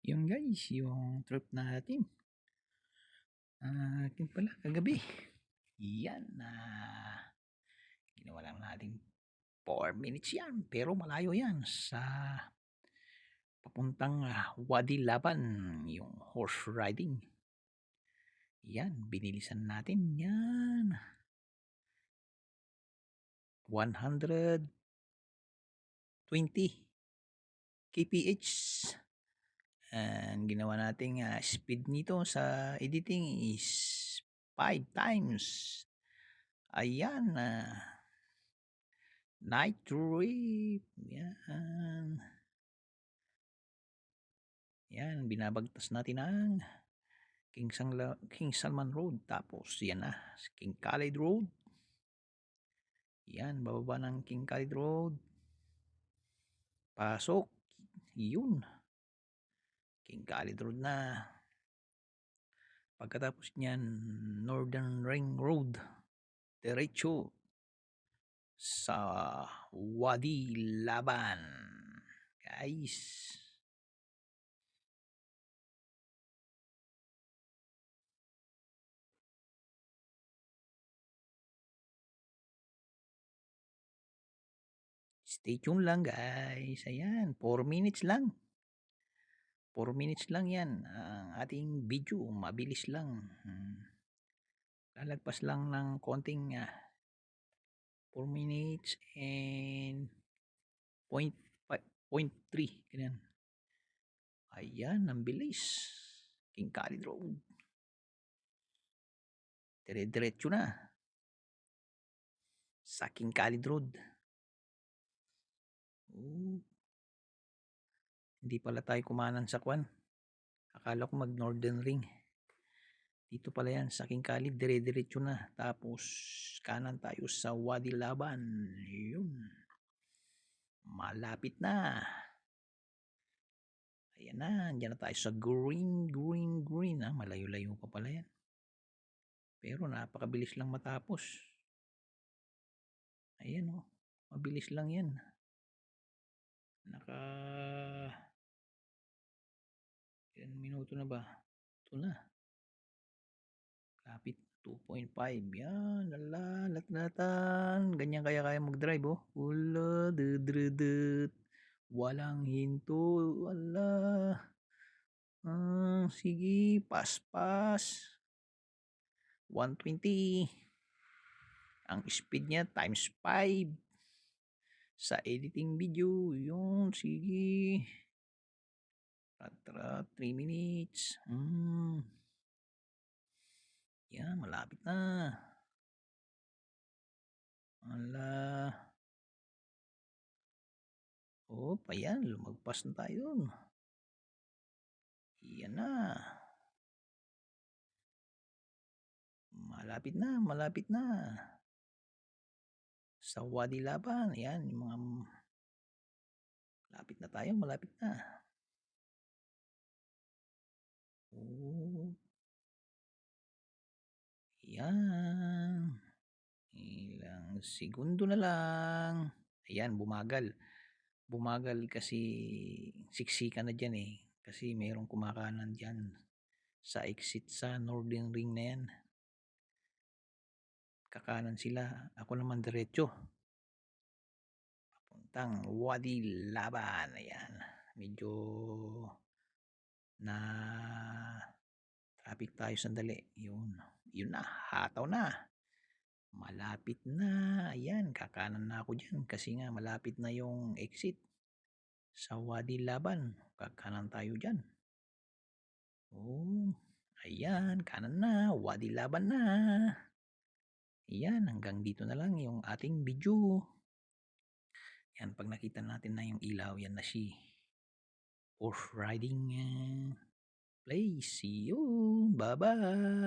Yun guys, yung trip natin. Ah, atin pala kagabi. Yan na. ginawa lang natin 4 minutes yan. Pero malayo yan sa papuntang ah, Wadi Laban. Yung horse riding. Yan, binilisan natin. Yan. 120 kph and ginawa nating uh, speed nito sa editing is 5 times ayan na uh, night trip yan yan binabagtas natin ang King, Sangla, King Salman Road tapos yan na King Khalid Road yan, bababa ng King Khalid Road. Pasok. Yun. King Khalid Road na. Pagkatapos niyan, Northern Ring Road. Diretso sa Wadi Laban. Guys. Stay tuned lang guys. Ayan, 4 minutes lang. 4 minutes lang yan. Ang ating video, mabilis lang. Hmm. Lalagpas lang ng konting uh, ah, 4 minutes and point, point 3. Ganyan. Ayan, ang bilis. King Khalid Road. Dire-diretso na. Sa King Khalid Road. Oh. Hindi pala tayo kumanan sa kwan. Akala ko mag northern ring. Dito pala yan sa King Khalid. Dire-diretso na. Tapos kanan tayo sa Wadi Laban. Yun. Malapit na. Ayan na. Diyan na tayo sa green, green, green. Ah, malayo-layo pa pala yan. Pero napakabilis lang matapos. Ayan oh. Mabilis lang yan naka minuto na ba? Ito na. Kapit 2.5 yan lala latlatan ganyan kaya kaya mag drive oh. Ula dudrudut. Walang hinto. Wala. Ah, sige pas pas 120 ang speed niya times 5 sa editing video. Yun, sige. Tara, 3 minutes. Hmm. Yan, malapit na. Ala. Oh, pa yan. Lumagpas na tayo. Yan na. Malapit na, malapit na sa Wadi Laban. Ayan, yung mga malapit na tayo, malapit na. Oh. Ilang segundo na lang. Ayan, bumagal. Bumagal kasi siksikan na dyan eh. Kasi mayroong kumakanan dyan sa exit sa Northern Ring na yan kakanan sila ako naman diretso papuntang Wadi Laban ayan medyo na traffic tayo sandali. Yun yun na hataw na. Malapit na. Ayan kakanan na ako dyan kasi nga malapit na yung exit sa Wadi Laban. Kakanan tayo dyan. Oh ayan kanan na. Wadi Laban na. Yan, hanggang dito na lang yung ating video. Yan, pag nakita natin na yung ilaw, yan na si horse riding. uh, place. See you. Bye-bye.